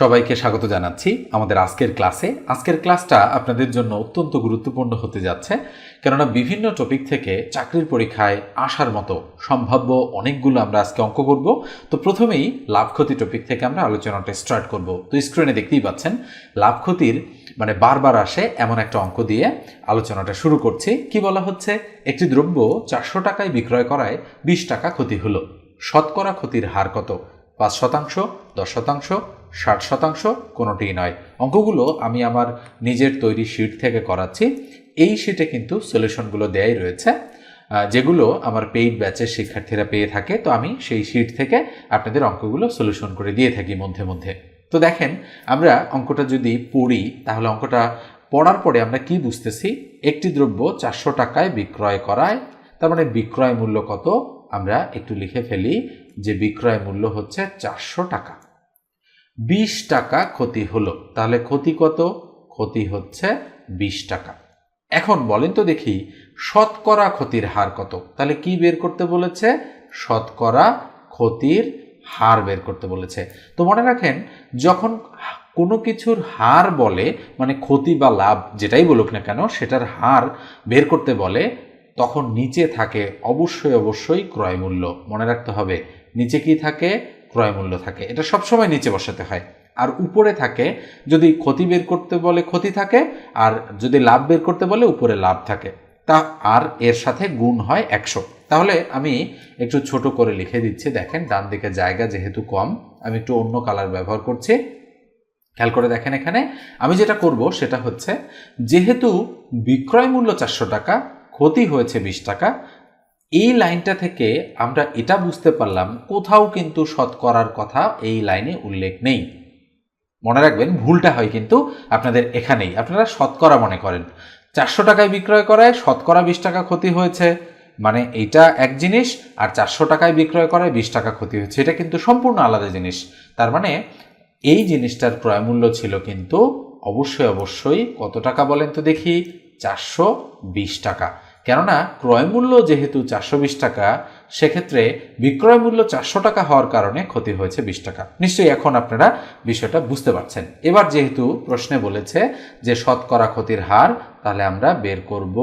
সবাইকে স্বাগত জানাচ্ছি আমাদের আজকের ক্লাসে। আজকের ক্লাসটা আপনাদের জন্য অত্যন্ত গুরুত্বপূর্ণ হতে যাচ্ছে, কেননা বিভিন্ন টপিক থেকে চাকরির পরীক্ষায় আসার মতো সম্ভাব্য অনেকগুলো আমরা আজকে অঙ্ক করব। তো প্রথমেই লাভ ক্ষতি টপিক থেকে আমরা আলোচনাটা স্টার্ট করব। তো স্ক্রিনে দেখতেই পাচ্ছেন, লাভ ক্ষতির মানে বারবার আসে এমন একটা অঙ্ক দিয়ে আলোচনাটা শুরু করছি। কি বলা হচ্ছে? একটি দ্রব্য চারশো টাকায় বিক্রয় করায় বিশ টাকা ক্ষতি হলো। শতকরা ক্ষতির হার কত? পাঁচ শতাংশ, দশ শতাংশ ষাট শতাংশ, কোনোটিই নয়। অঙ্কগুলো আমি আমার নিজের তৈরি শিট থেকে করাচ্ছি। এই শিটে কিন্তু সলিউশনগুলো দেয়াই রয়েছে যেগুলো আমার পেইড ব্যাচের শিক্ষার্থীরা পেয়ে থাকে। তো আমি সেই শিট থেকে আপনাদের অঙ্কগুলো সলিউশন করে দিয়ে থাকি মধ্যে মধ্যে। তো দেখেন, আমরা অঙ্কটা যদি পড়ি, তাহলে অঙ্কটা পড়ার পরে আমরা কি বুঝতেছি? একটি দ্রব্য চারশো টাকায় বিক্রয় করায়, তার মানে বিক্রয় মূল্য কত? আমরা একটু লিখে ফেলি যে বিক্রয় মূল্য হচ্ছে চারশো টাকা। বিশ টাকা ক্ষতি হলো। তাহলে ক্ষতি কত? ক্ষতি হচ্ছে বিশ টাকা। এখন বলেন তো দেখি, শতকরা ক্ষতির হার কত? তাহলে কি বের করতে বলেছে? শতকরা ক্ষতির হার বের করতে বলেছে। তো মনে রাখেন, যখন কোনো কিছুর হার বলে মানে ক্ষতি বা লাভ যেটাই বলুক না কেন, সেটার হার বের করতে বলে, তখন নিচে থাকে অবশ্যই অবশ্যই ক্রয় মূল্য মনে রাখতে হবে, নিচে কি থাকে? ক্রয় মূল্য থাকে। এটা সবসময় নিচে বসাতে হয়। আর উপরে থাকে, যদি ক্ষতি বের করতে বলে ক্ষতি থাকে, আর যদি লাভ বের করতে বলে উপরে লাভ থাকে। তা আর এর সাথে গুণ হয় একশো। তাহলে আমি একটু ছোট করে লিখে দিচ্ছি। দেখেন, ডান দিকে জায়গা যেহেতু কম, আমি একটু অন্য কালার ব্যবহার করছি। খেয়াল করে দেখেন এখানে। আমি যেটা করব সেটা হচ্ছে, যেহেতু বিক্রয় মূল্য চারশো টাকা, ক্ষতি হয়েছে বিশ টাকা এই লাইনটা থেকে আমরা এটা বুঝতে পারলাম কোথাও কিন্তু শতকরার কথা এই লাইনে উল্লেখ নেই। মনে রাখবেন, ভুলটা হয় কিন্তু আপনাদের এখানেই। আপনারা শতকরা মনে করেন। চারশো টাকায় বিক্রয় করায় শতকরা বিশ টাকা ক্ষতি হয়েছে মানে এইটা এক জিনিস, আর চারশো টাকায় বিক্রয় করায় বিশ টাকা ক্ষতি হয়েছে। এটা কিন্তু সম্পূর্ণ আলাদা জিনিস। তার মানে এই জিনিসটার ক্রয় মূল্য ছিল কিন্তু অবশ্যই অবশ্যই কত টাকা বলেন তো দেখি? চারশো বিশ টাকা। কেননা ক্রয় মূল্য যেহেতু চারশো বিশ টাকা, সেক্ষেত্রে বিক্রয় মূল্য চারশো টাকা হওয়ার কারণে ক্ষতি হয়েছে বিশ টাকা। নিশ্চয়ই এখন আপনারা বিষয়টা বুঝতে পারছেন। এবার যেহেতু প্রশ্নে বলেছে যে শতকরা ক্ষতির হার, তাহলে আমরা বের করব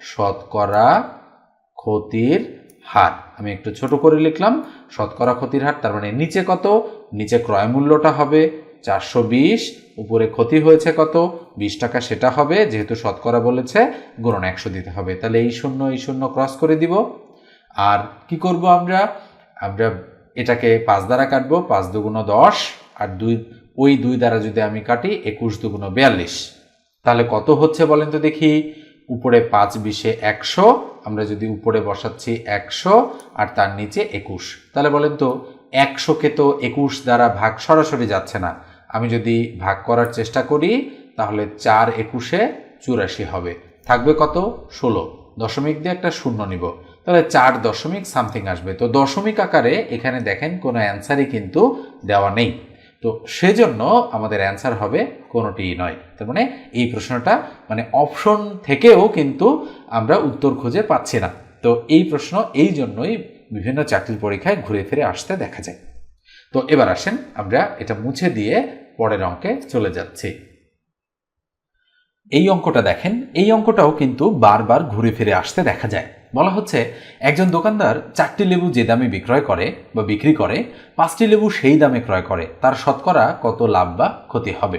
শতকরা ক্ষতির হার। আমি একটু ছোট করে লিখলাম, শতকরা ক্ষতির হার, তার মানে নিচে কত? নিচে ক্রয় মূল্যটা হবে চারশো বিশ, উপরে ক্ষতি হয়েছে কত? বিশ টাকা সেটা হবে, যেহেতু শতকরা বলেছে, গুণন একশো দিতে হবে। তাহলে এই শূন্য এই শূন্য ক্রস করে দিব। আর কি করব আমরা? আমরা এটাকে পাঁচ দ্বারা কাটবো, পাঁচ দুগুণ দশ, আর দুই, ওই দুই দ্বারা যদি আমি কাটি, একুশ দুগুণ বিয়াল্লিশ। তাহলে কত হচ্ছে বলেন তো দেখি? উপরে পাঁচ বিশে একশো, আমরা যদি উপরে বসাচ্ছি একশো, আর তার নিচে একুশ। তাহলে বলেন তো, একশোকে তো একুশ দ্বারা ভাগ সরাসরি যাচ্ছে না। আমি যদি ভাগ করার চেষ্টা করি, তাহলে চার একুশে চুরাশি হবে। থাকবে কত? ষোলো। দশমিক দিয়ে একটা শূন্য নিব। তাহলে চার দশমিক সামথিং আসবে। তো দশমিক আকারে এখানে দেখেন কোনো অ্যান্সারই কিন্তু দেওয়া নেই। তো সেজন্য আমাদের অ্যান্সার হবে কোনোটিই নয়। তার মানে এই প্রশ্নটা মানে অপশন থেকেও কিন্তু আমরা উত্তর খুঁজে পাচ্ছি না। তো এই প্রশ্ন, এই জন্যই বিভিন্ন চাকরির পরীক্ষায় ঘুরে ফিরে আসতে দেখা যায়। তো এবার আসেন আমরা এটা মুছে দিয়ে পরের অঙ্কে চলে যাচ্ছি। এই অঙ্কটা দেখেন, এই অঙ্কটাও কিন্তু বারবার ঘুরে ফিরে আসতে দেখা যায়। বলা হচ্ছে, একজন দোকানদার চারটি লেবু যে দামে বিক্রয় করে বা বিক্রি করে, পাঁচটি লেবু সেই দামে ক্রয় করে, তার শতকরা কত লাভ বা ক্ষতি হবে?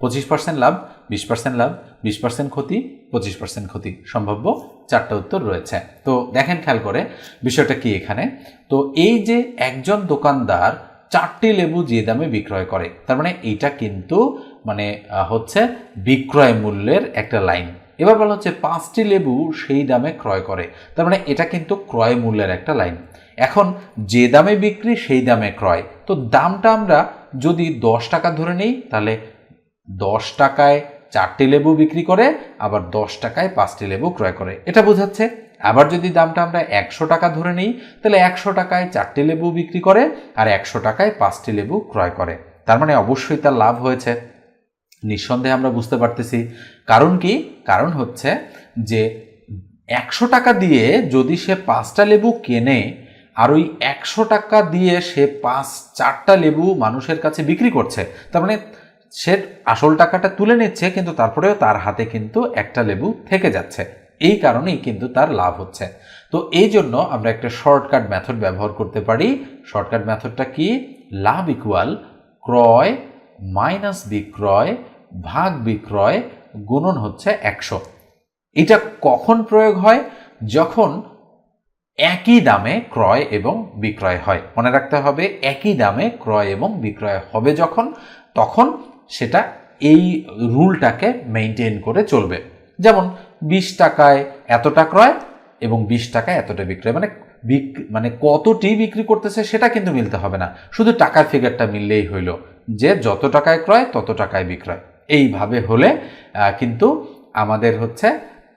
পঁচিশ পার্সেন্ট লাভ, বিশ পার্সেন্ট লাভ, বিশ পার্সেন্ট ক্ষতি, পঁচিশ পার্সেন্ট ক্ষতি, সম্ভাব্য চারটা উত্তর রয়েছে। তো দেখেন খেয়াল করে, বিষয়টা কি এখানে? তো এই যে একজন দোকানদার চারটি লেবু যে দামে বিক্রয় করে। তার মানে এইটা কিন্তু মানে হচ্ছে বিক্রয় মূল্যের একটা লাইন। এবার বলা হচ্ছে পাঁচটি লেবু সেই দামে ক্রয় করে। তার মানে এটা কিন্তু ক্রয় মূল্যের একটা লাইন। এখন যে দামে বিক্রি সেই দামে ক্রয়। তো দামটা আমরা যদি দশ টাকা ধরে নিই, তাহলে দশ টাকায় চারটি লেবু বিক্রি করে, আবার দশ টাকায় পাঁচটি লেবু ক্রয় করে। এটা বোঝাচ্ছে আবার যদি দামটা আমরা একশো টাকা ধরে নিই, তাহলে একশো টাকায় চারটি লেবু বিক্রি করে আর একশো টাকায় পাঁচটি লেবু ক্রয় করে। তার মানে অবশ্যই তার লাভ হয়েছে। নিঃসন্দেহে আমরা বুঝতে পারতেছি। কারণ কি? কারণ হচ্ছে যে একশো টাকা দিয়ে যদি সে পাঁচটা লেবু কেনে, আর ওই একশো টাকা দিয়ে সে পাঁচ চারটা লেবু মানুষের কাছে বিক্রি করছে, তার মানে সে আসল টাকাটা তুলে নিচ্ছে, কিন্তু তারপরেও তার হাতে কিন্তু একটা লেবু থেকে যাচ্ছে। এই কারণেই কিন্তু তার লাভ হচ্ছে। তো এই জন্য আমরা একটা শর্টকাট মেথড ব্যবহার করতে পারি। শর্টকাট মেথডটা কি? লাভ ইকুয়াল ক্রয় মাইনাস বিক্রয় ভাগ বিক্রয় গুণন হচ্ছে একশো। এটা কখন প্রয়োগ হয়? যখন একই দামে ক্রয় এবং বিক্রয় হয়। মনে রাখতে হবে, একই দামে ক্রয় এবং বিক্রয় হবে যখন, তখন সেটা এই রুলটাকে মেনটেন করে চলবে। যেমন বিশ টাকায় এতটা ক্রয় এবং বিশ টাকায় এতটা বিক্রয়। মানে মানে কতটি বিক্রি করতেছে সেটা কিন্তু মিলতে হবে না। শুধু টাকার ফিগারটা মিললেই হইল যে যত টাকায় ক্রয়, তত টাকায় বিক্রয়। এইভাবে হলে কিন্তু আমাদের হচ্ছে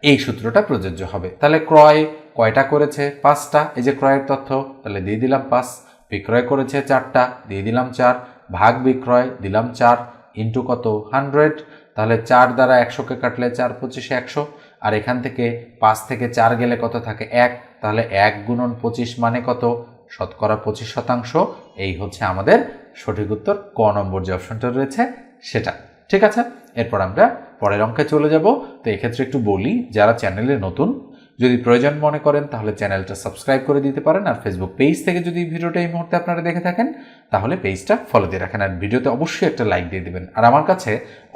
এই সূত্রটা প্রযোজ্য হবে। তাহলে ক্রয় কয়টা করেছে? পাঁচটা। এই যে ক্রয়ের তথ্য, তাহলে দিয়ে দিলাম পাঁচ। বিক্রয় করেছে চারটা, দিয়ে দিলাম চার। ভাগ বিক্রয়, দিলাম চার। ইন্টু কত? হান্ড্রেড তাহলে চার দ্বারা একশোকে কাটলে চার, পঁচিশে একশো। আর এখান থেকে পাঁচ থেকে চার গেলে কত থাকে? এক। তাহলে এক গুণন পঁচিশ মানে কত? শতকরা পঁচিশ শতাংশ। এই হচ্ছে আমাদের সঠিক উত্তর। ক নম্বর যে অপশনটা রয়েছে, সেটা। ঠিক আছে? এরপর আমরা পরের অঙ্কে চলে যাব। তো এক্ষেত্রে একটু বলি, যারা চ্যানেলে নতুন যদি প্রয়োজন মনে করেন, তাহলে চ্যানেলটা সাবস্ক্রাইব করে দিতে পারেন আর ফেসবুক পেজ থেকে যদি ভিডিওটা এই মুহূর্তে আপনারা দেখে থাকেন, তাহলে পেজটা ফলো দিয়ে রাখেন আর ভিডিওতে অবশ্যই একটা লাইক দিয়ে দেবেন। আর আমার কাছে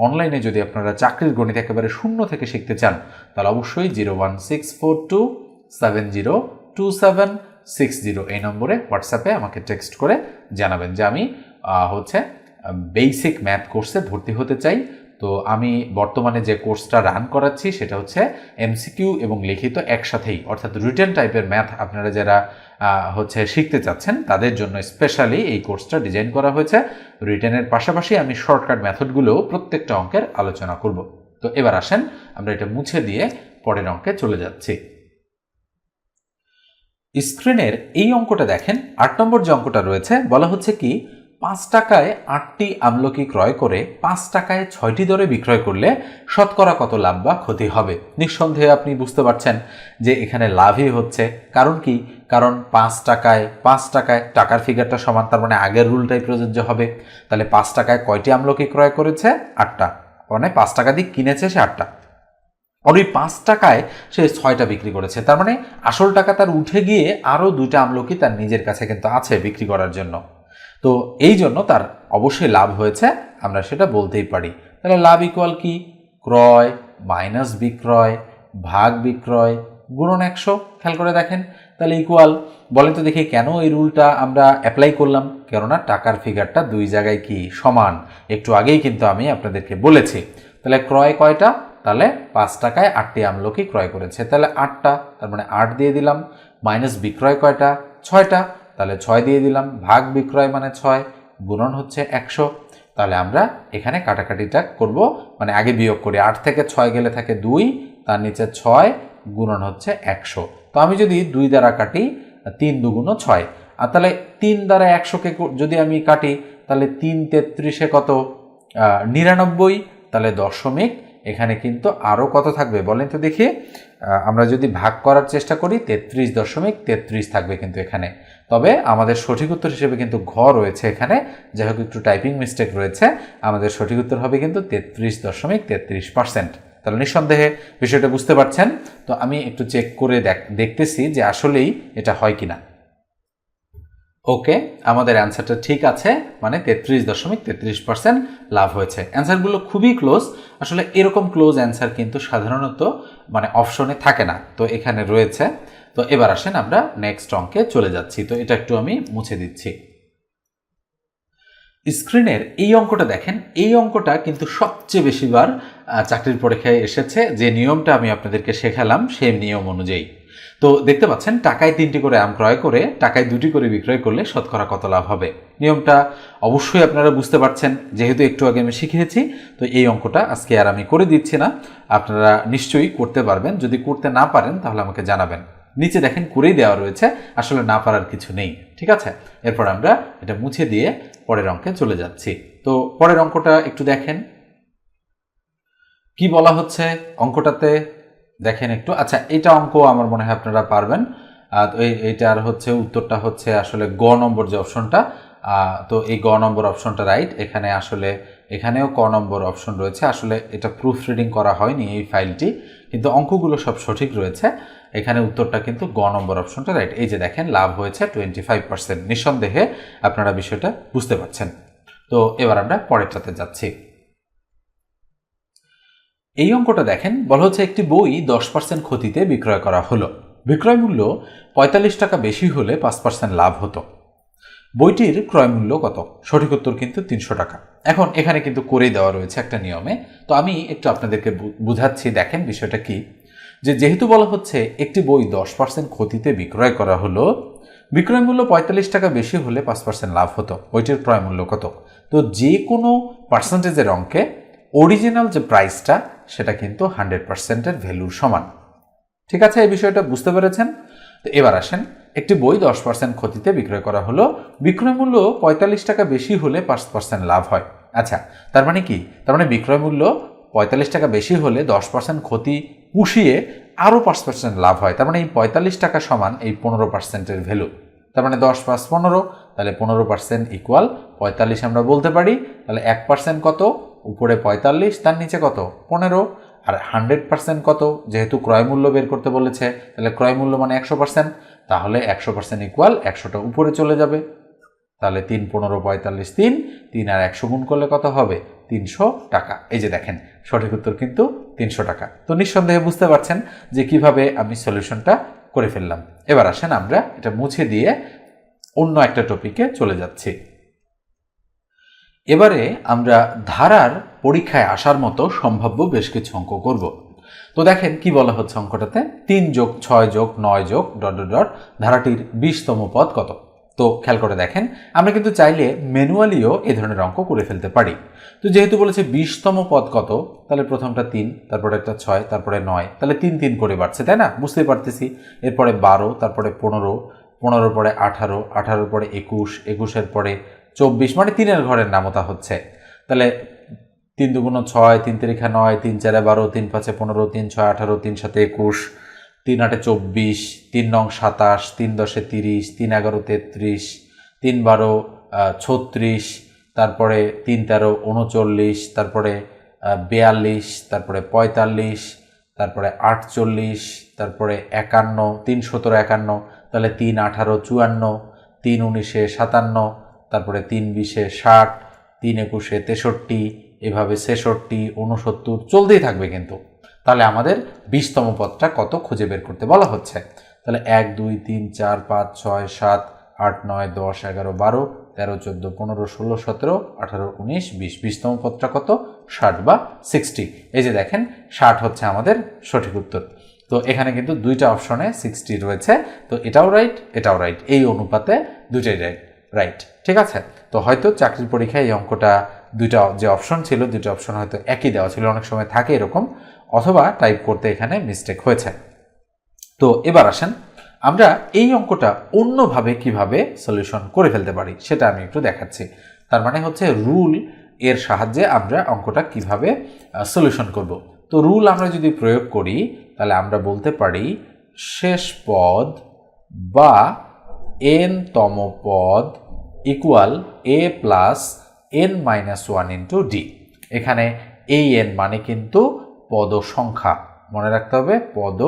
অনলাইনে যদি আপনারা চাকরির গণিত একেবারে শূন্য থেকে শিখতে চান, তাহলে অবশ্যই zero one six four two seven zero two seven six zero এই নম্বরে হোয়াটসঅ্যাপে আমাকে টেক্সট করে জানাবেন যে আমি হচ্ছে বেসিক ম্যাথ কোর্সে ভর্তি হতে চাই। তো আমি বর্তমানে যে কোর্সটা রান করাচ্ছি সেটা হচ্ছে এমসিকিউ এবং লিখিত একসাথেই, অর্থাৎ রিটেন টাইপের ম্যাথ আপনারা যারা হচ্ছে শিখতে চাচ্ছেন, তাদের জন্য স্পেশালি এই কোর্সটা ডিজাইন করা হয়েছে। রিটেনের পাশাপাশি আমি শর্টকাট মেথডগুলোও প্রত্যেকটা অঙ্কের আলোচনা করব। তো এবার আসেন, আমরা এটা মুছে দিয়ে পরের অঙ্কে চলে যাচ্ছি। স্ক্রিনের এই অঙ্কটা দেখেন, আট নম্বর যে অঙ্কটা রয়েছে, বলা হচ্ছে কি পাঁচ টাকায় আটটি আমলকি ক্রয় করে পাঁচ টাকায় ছয়টি দরে বিক্রয় করলে শতকরা কত লাভ বা ক্ষতি হবে? নিঃসন্দেহে আপনি বুঝতে পারছেন যে এখানে লাভই হচ্ছে। কারণ কি? কারণ পাঁচ টাকায় পাঁচ টাকায় টাকার ফিগারটা সমান, তার মানে আগের রুলটাই প্রযোজ্য হবে। তাহলে পাঁচ টাকায় কয়টি আমলকি ক্রয় করেছে? আটটা। মানে পাঁচ টাকা দিয়ে কিনেছে সে আটটা। আর ওই পাঁচ টাকায় সে ছয়টা বিক্রি করেছে। তার মানে আসল টাকা তার উঠে গিয়ে আরও দুইটা আমলকি তার নিজের কাছে কিন্তু আছে বিক্রি করার জন্য। তো এই জন্য তার অবশ্যই লাভ হয়েছে, আমরা সেটা বলতেই পারি। তাহলে লাভ ইকুয়াল কি? ক্রয় মাইনাস বিক্রয়, ভাগ বিক্রয়, গুণন একশো, খেয়াল করে দেখেন। তাহলে ইকুয়াল বলে তো দেখি কেন এই রুলটা আমরা অ্যাপ্লাই করলাম? কেননা টাকার ফিগারটা দুই জায়গায় কি? সমান। একটু আগেই কিন্তু আমি আপনাদেরকে বলেছি। তাহলে ক্রয় কয়টা? তাহলে পাঁচ টাকায় আটটি আমলকি ক্রয় করেছে। তাহলে আটটা, তার মানে আট দিয়ে দিলাম। মাইনাস বিক্রয় কয়টা? ছয়টা। তাহলে ছয় দিয়ে দিলাম। ভাগ বিক্রয় মানে ছয়, গুণন হচ্ছে একশো। তাহলে আমরা এখানে কাটাকাটিটা করব মানে আগে বিয়োগ করি। আট থেকে ছয় গেলে থাকে দুই, তার নিচে ছয়, গুণন হচ্ছে একশো। তো আমি যদি দুই দ্বারা কাটি, তিন দুগুণ ছয়, আর তাহলে তিন দ্বারা একশোকে যদি আমি কাটি, তাহলে তিন তেত্রিশে কত? নিরানব্বই, তাহলে দশমিক। এখানে কিন্তু আরও কত থাকবে বলেন তো দেখি। আমরা যদি ভাগ করার চেষ্টা করি, তেত্রিশ দশমিক তেত্রিশ থাকবে কিন্তু এখানে। তবে আমাদের সঠিক উত্তর হিসেবে কিন্তু ঘ রয়েছে এখানে। যাই হোক, একটু টাইপিং মিস্টেক রয়েছে। আমাদের সঠিক উত্তর হবে কিন্তু তেত্রিশ দশমিক তেত্রিশ পার্সেন্ট। তাহলে নিঃসন্দেহে বিষয়টা বুঝতে পারছেন। তো আমি একটু চেক করে দেখতেছি যে আসলেই এটা হয় কিনা। ওকে, আমাদের অ্যান্সারটা ঠিক আছে মানে তেত্রিশ দশমিক তেত্রিশ পার্সেন্ট লাভ হয়েছে। অ্যান্সারগুলো খুবই ক্লোজ, আসলে এরকম ক্লোজ অ্যান্সার কিন্তু সাধারণত মানে অপশনে থাকে না, তো এখানে রয়েছে। তো এবার আসেন আমরা নেক্সট অঙ্কে চলে যাচ্ছি, তো এটা একটু আমি মুছে দিচ্ছি। স্ক্রিনের এই অঙ্কটা দেখেন, এই অঙ্কটা কিন্তু সবচেয়ে বেশিবার চাকরির পরীক্ষায় এসেছে। যে নিয়মটা আমি আপনাদেরকে শেখালাম সেই নিয়ম অনুযায়ী। তো দেখতে পাচ্ছেন, টাকায় তিনটি করে আম ক্রয় করে, টাকায় দুটি করে বিক্রয় করলে শতকরা কত লাভ হবে? নিয়মটা অবশ্যই আপনারা বুঝতে পারছেন, যেহেতু একটু আগে আমি শিখিয়েছি, তো এই অঙ্কটা আজকে আর আমি করে দিচ্ছি না। আপনারা নিশ্চয়ই করতে পারবেন, যদি করতে না পারেন তাহলে আমাকে জানাবেন। নিচে দেখেন করেই দেওয়া রয়েছে, আসলে না পারার কিছু নেই, ঠিক আছে? এরপর আমরা এটা মুছে দিয়ে পরের অঙ্কে চলে যাচ্ছি। তো পরের অঙ্কটা একটু দেখেন। কি বলা হচ্ছে অঙ্কটাতে? দেখেন একটু। আচ্ছা এটা অঙ্ক আমার মনে হয় আপনারা পারবেন। তো এই- এইটার হচ্ছে উত্তরটা হচ্ছে আসলে গ নম্বর যে অপশনটা। তো এই গ নম্বর অপশনটা রাইট এখানে আসলে, এখানেও ক নম্বর অপশন রয়েছে। আসলে এটা প্রুফ রিডিং করা হয়নি এই ফাইলটি কিন্তু অঙ্কগুলো সব সঠিক রয়েছে। এখানে উত্তরটা কিন্তু গ নম্বর অপশনটা রাইট এই যে দেখেন, লাভ হয়েছে টোয়েন্টি ফাইভ পার্সেন্ট নিঃসন্দেহে আপনারা বিষয়টা বুঝতে পারছেন। তো এবার আমরা পরেরটাতে যাচ্ছি। এই অঙ্কটা দেখেন, বলা হচ্ছে একটি বই দশ পার্সেন্ট ক্ষতিতে বিক্রয় করা হলো। বিক্রয় মূল্য পঁয়তাল্লিশ টাকা বেশি হলে পাঁচ পার্সেন্ট লাভ হতো। বইটির ক্রয় মূল্য কত? সঠিক উত্তর কিন্তু তিনশো টাকা। এখন এখানে কিন্তু করেই দেওয়া রয়েছে একটা নিয়মে। তো আমি একটু আপনাদেরকে বুঝাচ্ছি, দেখেন বিষয়টা কি। যে যেহেতু বলা হচ্ছে একটি বই দশ পার্সেন্ট ক্ষতিতে বিক্রয় করা হলো, বিক্রয় মূল্য পঁয়তাল্লিশ টাকা বেশি হলে পাঁচ পার্সেন্ট লাভ হতো। বইটির ক্রয় মূল্য কত? তো যে কোনো পার্সেন্টেজের অঙ্কে অরিজিনাল যে প্রাইসটা সেটা কিন্তু হান্ড্রেড পার্সেন্টের ভ্যালুর সমান। ঠিক আছে, এই বিষয়টা বুঝতে পেরেছেন? তো এবার আসেন, একটি বই দশ পার্সেন্ট ক্ষতিতে বিক্রয় করা হলো, বিক্রয় মূল্য পঁয়তাল্লিশ টাকা বেশি হলে পাঁচ পার্সেন্ট লাভ হয়। আচ্ছা তার মানে কি? তার মানে বিক্রয় মূল্য পঁয়তাল্লিশ টাকা বেশি হলে দশ পার্সেন্ট ক্ষতি পুষিয়ে আরও পাঁচ পার্সেন্ট লাভ হয়। তার মানে এই পঁয়তাল্লিশ টাকা সমান এই পনেরো পার্সেন্টের ভ্যালু। তার মানে দশ পাঁচ পনেরো, তাহলে পনেরো পার্সেন্ট ইকুয়াল পঁয়তাল্লিশ আমরা বলতে পারি, তাহলে এক পার্সেন্ট কত? উপরে পঁয়তাল্লিশ, তার নিচে কত? পনেরো। আর হান্ড্রেড পার্সেন্ট কত? যেহেতু ক্রয় মূল্য বের করতে বলেছে, তাহলে ক্রয় মূল্য মানে একশো পার্সেন্ট। তাহলে একশো পার্সেন্ট ইকুয়াল একশোটা উপরে চলে যাবে। তাহলে তিন, পনেরো, পঁয়তাল্লিশ, তিন। তিন আর একশো গুণ করলে কত হবে? তিনশো টাকা। এই যে দেখেন, সঠিক উত্তর কিন্তু তিনশো টাকা। তো নিঃসন্দেহে বুঝতে পারছেন যে কীভাবে আমি সলিউশনটা করে ফেললাম। এবার আসেন আমরা এটা মুছে দিয়ে অন্য একটা টপিকে চলে যাচ্ছি। এবারে আমরা ধারার পরীক্ষায় আসার মতো সম্ভাব্য বেশ কিছু অঙ্ক করব। তো দেখেন কি বলা হচ্ছে অঙ্কটাতে? তিন যোগ ছয় যোগ নয় যোগ ডট ডট ধারাটির বিশতম পদ কত? তো খেয়াল করে দেখেন, আমরা কিন্তু চাইলে ম্যানুয়ালিও এ ধরনের অঙ্ক করে ফেলতে পারি। তো যেহেতু বলেছে বিশতম পদ কত, তাহলে প্রথমটা তিন, তারপরে একটা ছয়, তারপরে নয়, তাহলে তিন তিন করে বাড়ছে, তাই না? বুঝতে পারতেছি। এরপরে বারো, তারপরে পনেরো, পনেরোর পরে আঠারো, আঠারোর পরে একুশ, একুশের পরে চব্বিশ মানে তিনের ঘরের নামতা হচ্ছে। তাহলে তিন দুগুণ ছয়, তিন তিরিখা নয়, তিন চারে বারো, তিন পাঁচে পনেরো, তিন ছয় আঠারো, তিন সাতে একুশ, তিন আটে চব্বিশ, তিন নং সাতাশ, তিন দশে তিরিশ, তিন এগারো তেত্রিশ, তিন বারো ছত্রিশ, তারপরে তিন তেরো উনচল্লিশ, তারপরে বিয়াল্লিশ, তারপরে পঁয়তাল্লিশ, তারপরে আটচল্লিশ, তারপরে একান্ন, তিন সতেরো একান্ন, তাহলে তিন আঠারো চুয়ান্ন, তিন উনিশে সাতান্ন তারপরে তিন বিশে ষাট, তিন একুশে তেষট্টি, এভাবে ছেষট্টি উনসত্তর চলতেই থাকবে কিন্তু। তাহলে আমাদের বিশতম পদটা কত খুঁজে বের করতে বলা হচ্ছে? তাহলে এক, দুই, তিন, চার, পাঁচ, ছয়, সাত, আট, নয়, দশ, এগারো, বারো, তেরো, চোদ্দ, পনেরো, ষোলো, সতেরো, আঠারো, উনিশ, বিশ। বিশতম পদটা কত? ষাট বা সিক্সটি এই যে দেখেন, ষাট হচ্ছে আমাদের সঠিক উত্তর। তো এখানে কিন্তু দুইটা অপশনে সিক্সটি রয়েছে। তো এটাও রাইট এটাও রাইট এই অনুপাতে দুইটাই রাইট রাইট ঠিক আছে? তো হয়তো চাকরির পরীক্ষায় এই অঙ্কটা দুইটা যে অপশন ছিল, দুইটা অপশন হয়তো একই দেওয়া ছিল, অনেক সময় থাকে এরকম, অথবা টাইপ করতে এখানে মিস্টেক হয়েছে। তো এবার আসেন, আমরা এই অঙ্কটা অন্যভাবে কীভাবে সলিউশন করে ফেলতে পারি সেটা আমি একটু দেখাচ্ছি। তার মানে হচ্ছে রুল এর সাহায্যে আমরা অঙ্কটা কীভাবে সলিউশন করব। তো রুল আমরা যদি প্রয়োগ করি, তাহলে আমরা বলতে পারি শেষ পদ বা এন তম পদ equal a plus n minus one into d এখানে এই এন মানে কিন্তু পদ সংখ্যা মনে রাখতে হবে পদ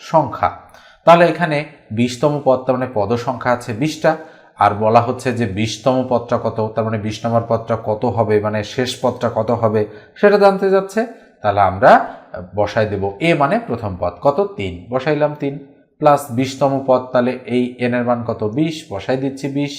সংখ্যা তাহলে এখানে বিশতম পদ, তার মানে পদ সংখ্যা আছে বিশটা। আর বলা হচ্ছে যে বিশতম পদটা কত, তার মানে বিশ নম্বর পদটা কত হবে মানে শেষ পদটা কত হবে, সেটা জানতে যাচ্ছে। তাহলে আমরা বসাই দেব এ মানে প্রথম পদ। কত? তিন। বসাইলাম তিন। প্লাস বিশতম পদ, তাহলে এই এন এর মান কত? বিশ। বসাই দিচ্ছি বিশ।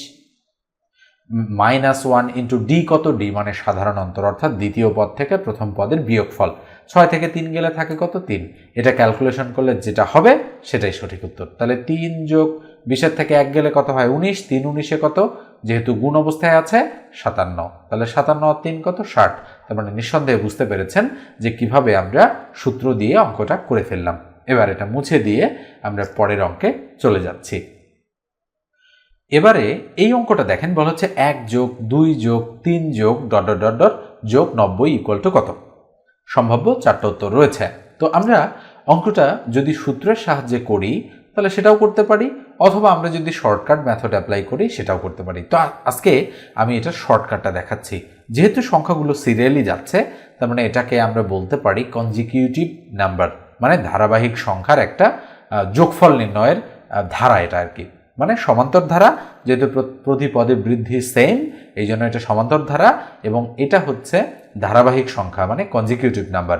মাইনাস ওয়ান ইন্টু ডি কত? ডি মানে সাধারণ অন্তর, অর্থাৎ দ্বিতীয় পদ থেকে প্রথম পদের বিয়োগফল। ছয় থেকে তিন গেলে থাকে কত? তিন। এটা ক্যালকুলেশন করলে যেটা হবে, সেটাই সঠিক উত্তর। তাহলে তিন যোগ বিশের থেকে এক গেলে কত হয়? উনিশ। তিন উনিশে কত? যেহেতু গুণ অবস্থায় আছে, সাতান্ন। তাহলে সাতান্ন তিন কত? ষাট। তার মানে নিঃসন্দেহে বুঝতে পেরেছেন যে কীভাবে আমরা সূত্র দিয়ে অঙ্কটা করে ফেললাম। এবার এটা মুছে দিয়ে আমরা পরের অঙ্কে চলে যাচ্ছি। এবারে এই অঙ্কটা দেখেন, বলা হচ্ছে এক যোগ দুই যোগ তিন যোগ ডট ডট ডট ডট যোগ নব্বই ইকুয়াল টু কত? সম্ভাব্য চারটা উত্তর রয়েছে। তো আমরা অঙ্কটা যদি সূত্রের সাহায্যে করি, তাহলে সেটাও করতে পারি, অথবা আমরা যদি শর্টকাট মেথড অ্যাপ্লাই করি, সেটাও করতে পারি। তো আজকে আমি এটা শর্টকাটটা দেখাচ্ছি। যেহেতু সংখ্যাগুলো সিরিয়ালি যাচ্ছে, তার মানে এটাকে আমরা বলতে পারি কনজিকিউটিভ নাম্বার মানে ধারাবাহিক সংখ্যার একটা যোগফল নির্ণয়ের ধারা এটা আর কি। মানে সমান্তর ধারা যেহেতু প্র- প্রতি পদে বৃদ্ধি সেম এই জন্য এটা সমান্তর ধারা এবং এটা হচ্ছে ধারাবাহিক সংখ্যা মানে কনজিকিউটিভ নাম্বার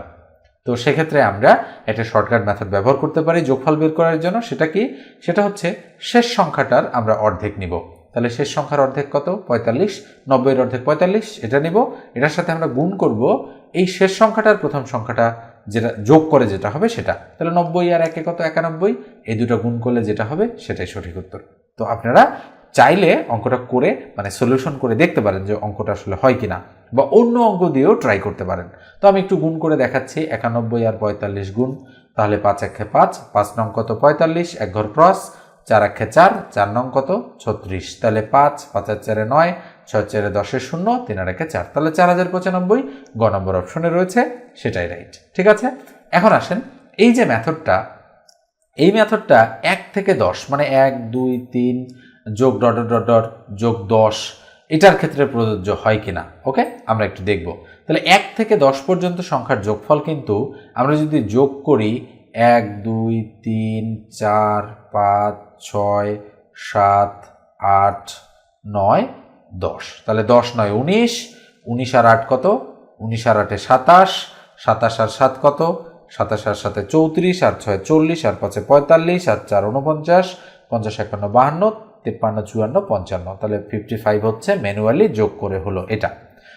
তো সেক্ষেত্রে আমরা একটা শর্টকাট মেথড ব্যবহার করতে পারি, যোগফল বের করার জন্য। সেটা কি? সেটা হচ্ছে শেষ সংখ্যাটার আমরা অর্ধেক নিব। তাহলে শেষ সংখ্যার অর্ধেক কত? পঁয়তাল্লিশ। নব্বইয়ের অর্ধেক পঁয়তাল্লিশ। এটা নিব। এটার সাথে আমরা গুণ করব। এই শেষ সংখ্যাটার প্রথম সংখ্যাটা যেটা যোগ করে যেটা হবে সেটা। তাহলে নব্বই আর একে কত? একানব্বই। এই দুটো গুণ করলে যেটা হবে সেটাই সঠিক উত্তর। তো আপনারা চাইলে অঙ্কটা করে মানে সলিউশন করে দেখতে পারেন যে অঙ্কটা আসলে হয় কিনা, বা অন্য অঙ্ক দিয়েও ট্রাই করতে পারেন। তো আমি একটু গুণ করে দেখাচ্ছি, একানব্বই আর পঁয়তাল্লিশ গুণ। তাহলে পাঁচ একে পাঁচ পাঁচ নং কত? পঁয়তাল্লিশ, এক ঘর ক্রস চার একে চার চার নং কত? ছত্রিশ। তাহলে পাঁচ পাঁচ পাঁচের চারে নয় ছয় চারে দশের শূন্য, তিন আর একে চার। তাহলে চার হাজার পঁচানব্বই, গ নম্বর অপশনে রয়েছে, সেটাই রাইট ঠিক আছে? এখন আসেন, এই যে ম্যাথডটা এই ম্যাথডটা এক থেকে দশ মানে এক, দুই, তিন, যোগ ডট ডট ডট, যোগ দশ, এটার ক্ষেত্রে প্রযোজ্য হয় কিনা? ওকে? আমরা একটু দেখব। তাহলে এক থেকে দশ পর্যন্ত সংখ্যার যোগফল কিন্তু আমরা যদি যোগ করি, এক, দুই, তিন, চার, পাঁচ, ছয়, সাত, আট, নয় দশ। তাহলে দশ নয় উনিশ উনিশ আর আট কত? উনিশ আর আটে সাতাশ সাতাশ আর সাত কত? সাতাশ আর সাথে চৌত্রিশ, আর ছয় চল্লিশ, আর পাঁচে পঁয়তাল্লিশ, আর চার উনপঞ্চাশ পঞ্চাশ একান্ন বাহান্ন, তিপ্পান্ন চুয়ান্ন পঞ্চান্ন। তাহলে ফিফটি ফাইভ হচ্ছে ম্যানুয়ালি যোগ করে হলো এটা।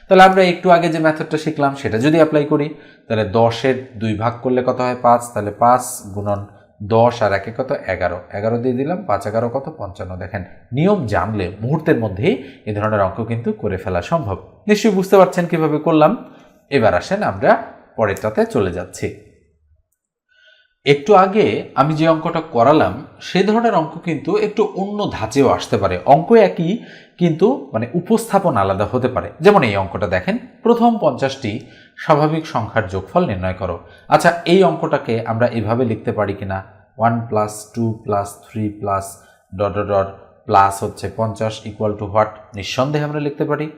তাহলে আমরা একটু আগে যে মেথডটা শিখলাম সেটা যদি অ্যাপ্লাই করি, তাহলে দশের দুই ভাগ করলে কত হয়? পাঁচ। তাহলে পাঁচ গুণন দশ আর একে কত? এগারো। এগারো দিয়ে দিলাম, পাঁচ এগারো কত? পঞ্চান্ন। দেখেন, নিয়ম জানলে মুহূর্তের মধ্যেই এ ধরনের অঙ্ক কিন্তু করে ফেলা সম্ভব। নিশ্চয়ই বুঝতে পারছেন কীভাবে করলাম? এবার আসেন আমরা পরেরটাতে চলে যাচ্ছি। একটু আগে আমি যে অঙ্কটা করালাম, সেই ধরনের অঙ্ক কিন্তু একটু অন্য ধাঁচেও আসতে পারে। অঙ্ক একই, কিন্তু মানে উপস্থাপন আলাদা হতে পারে। যেমন এই অঙ্কটা দেখেন, প্রথম পঞ্চাশটি স্বাভাবিক সংখ্যার যোগফল নির্ণয় করো। আচ্ছা এই অঙ্কটাকে আমরা এভাবে লিখতে পারি কিনা? One plus two plus three plus dot dot plus হচ্ছে পঞ্চাশ ইকুয়াল টু হোয়াট? নিঃসন্দেহে আমরা লিখতে পারি।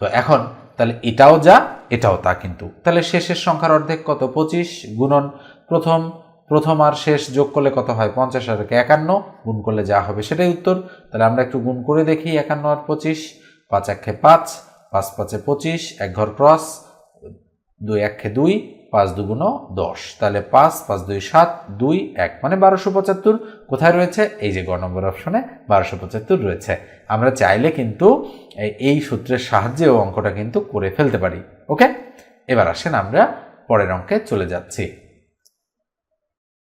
তো এখন, তাহলে এটাও যা, এটাও তা কিন্তু। তাহলে শেষের সংখ্যার অর্ধেক কত? পঁচিশ গুণন প্রথম প্রথম আর শেষ যোগ করলে কত হয়? পঞ্চাশ আর একে একান্ন, গুণ করলে যা হবে সেটাই উত্তর। তাহলে আমরা একটু গুণ করে দেখি, একান্ন আর পঁচিশ, পাঁচ একে পাঁচ পাঁচ পাঁচে পঁচিশ, এক ঘর ক্রস, দুই একে দুই, পাঁচ দুগুণ দশ। তাহলে পাঁচ পাঁচ দুই সাত, দুই এক মানে বারোশো পঁচাত্তর। কোথায় রয়েছে? এই যে গ নম্বর অপশনে বারোশো পঁচাত্তর রয়েছে। আমরা চাইলে কিন্তু এই- সূত্রের সাহায্যেও অঙ্কটা কিন্তু করে ফেলতে পারি। ওকে? এবার আসেন আমরা পরের অঙ্কে চলে যাচ্ছি।